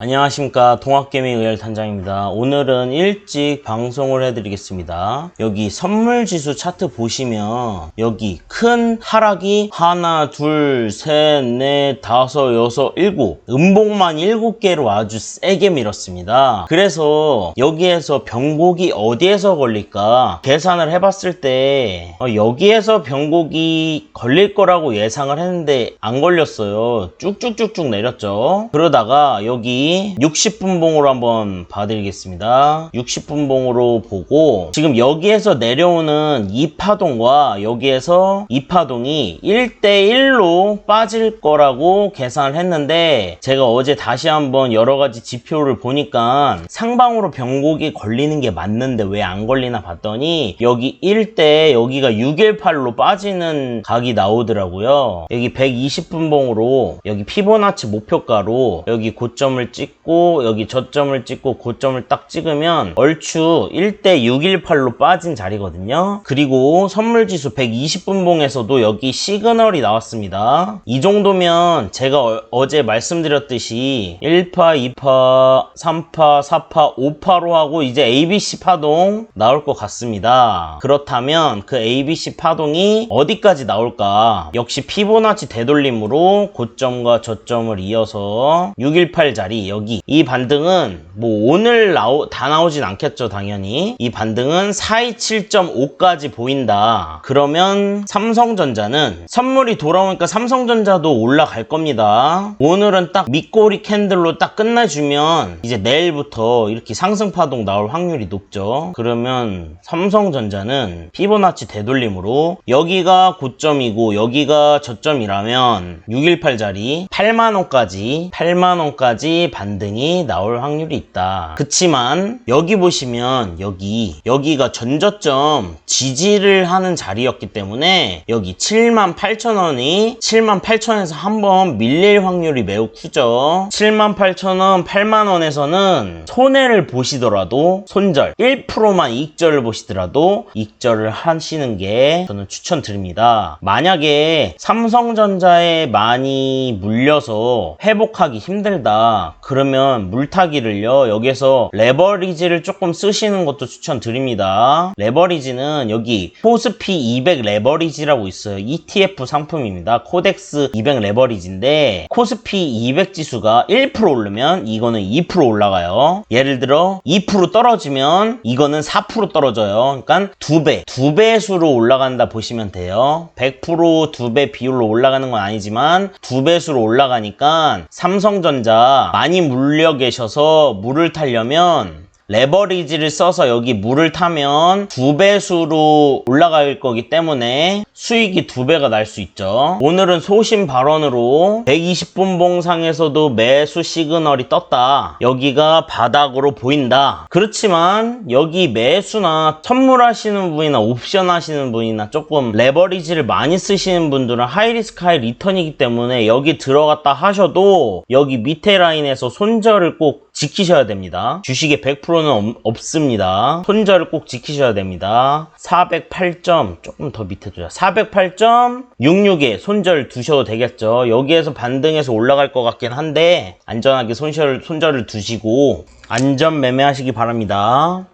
안녕하십니까. 동학개미 의열 단장입니다. 오늘은 일찍 방송을 해드리겠습니다. 여기 선물지수 차트 보시면 여기 큰 하락이 하나 둘셋넷 다섯 여섯 일곱 음봉만 일곱 개로 아주 세게 밀었습니다. 그래서 여기에서 병곡이 어디에서 걸릴까 계산을 해봤을 때 어, 여기에서 병곡이 걸릴 거라고 예상을 했는데 안 걸렸어요. 쭉쭉쭉쭉 내렸죠. 그러다가 여기 60분봉으로 한번 봐드리겠습니다. 60분봉으로 보고 지금 여기에서 내려오는 이 파동과 여기에서 이 파동이 1대1로 빠질 거라고 계산을 했는데 제가 어제 다시 한번 여러 가지 지표를 보니까 상방으로 병곡이 걸리는 게 맞는데 왜 안 걸리나 봤더니 여기 1대 여기가 618로 빠지는 각이 나오더라고요. 여기 120분봉으로 여기 피보나치 목표가로 여기 고점을 찍고 여기 저점을 찍고 고점을 딱 찍으면 얼추 1대 618로 빠진 자리거든요. 그리고 선물지수 120분봉에서도 여기 시그널이 나왔습니다. 이 정도면 제가 어, 제 말씀드렸듯이 1파, 2파, 3파, 4파, 5파로 하고 이제 ABC 파동 나올 것 같습니다. 그렇다면 그 ABC 파동이 어디까지 나올까? 역시 피보나치 되돌림으로 고점과 저점을 이어서 618 자리 여기. 이 반등은 뭐 오늘 나오, 다 나오진 않겠죠 당연히. 이 반등은 427.5까지 보인다. 그러면 삼성전자는 선물이 돌아오니까 삼성전자도 올라갈 겁니다. 오늘은 딱 밑꼬리 캔들로 딱 끝내주면 이제 내일부터 이렇게 상승 파동 나올 확률이 높죠. 그러면 삼성전자는 피보나치 되돌림으로 여기가 고점이고 여기가 저점이라면 618 자리 8만원까지 8만원까지 반등이 나올 확률이 있다. 그치만 여기 보시면 여기 여기가 전저점 지지를 하는 자리였기 때문에 여기 7만 8천원이 7만 8천원에서 한번 밀릴 확률이 매우 크죠. 7만 8천원 8만원에서는 손해를 보시더라도 손절 1%만 이익절을 보시더라도 이익절을 하시는 게 저는 추천드립니다. 만약에 삼성전자에 많이 물려서 회복하기 힘들다 그러면 물타기를요 여기서 레버리지를 조금 쓰시는 것도 추천드립니다. 레버리지는 여기 코스피 200 레버리지라고 있어요. ETF 상품입니다. 코덱스 200 레버리지인데 코스피 200 지수가 1% 오르면 이거는 2% 올라가요. 예를 들어 2% 떨어지면 이거는 4% 떨어져요. 그러니까 두배 두 배수로 올라간다 보시면 돼요. 100%두배 비율로 올라가는 건 아니지만 두 배수로 올라가니까 삼성전자 많이 물려 계셔서 물을 타려면 레버리지를 써서 여기 물을 타면 두 배수로 올라갈 거기 때문에 수익이 두 배가 날 수 있죠. 오늘은 소신 발언으로 120분 봉상에서도 매수 시그널이 떴다. 여기가 바닥으로 보인다. 그렇지만 여기 매수나 선물하시는 분이나 옵션 하시는 분이나 조금 레버리지를 많이 쓰시는 분들은 하이리스크 하이 리턴이기 때문에 여기 들어갔다 하셔도 여기 밑에 라인에서 손절을 꼭 지키셔야 됩니다. 주식의 100%는 없습니다. 손절을 꼭 지키셔야 됩니다. 408점 조금 더 밑에 두자. 408.66에 손절 두셔도 되겠죠. 여기에서 반등해서 올라갈 것 같긴 한데 안전하게 손절, 손절을 두시고 안전 매매하시기 바랍니다.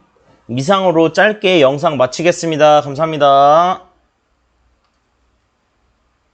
이상으로 짧게 영상 마치겠습니다. 감사합니다.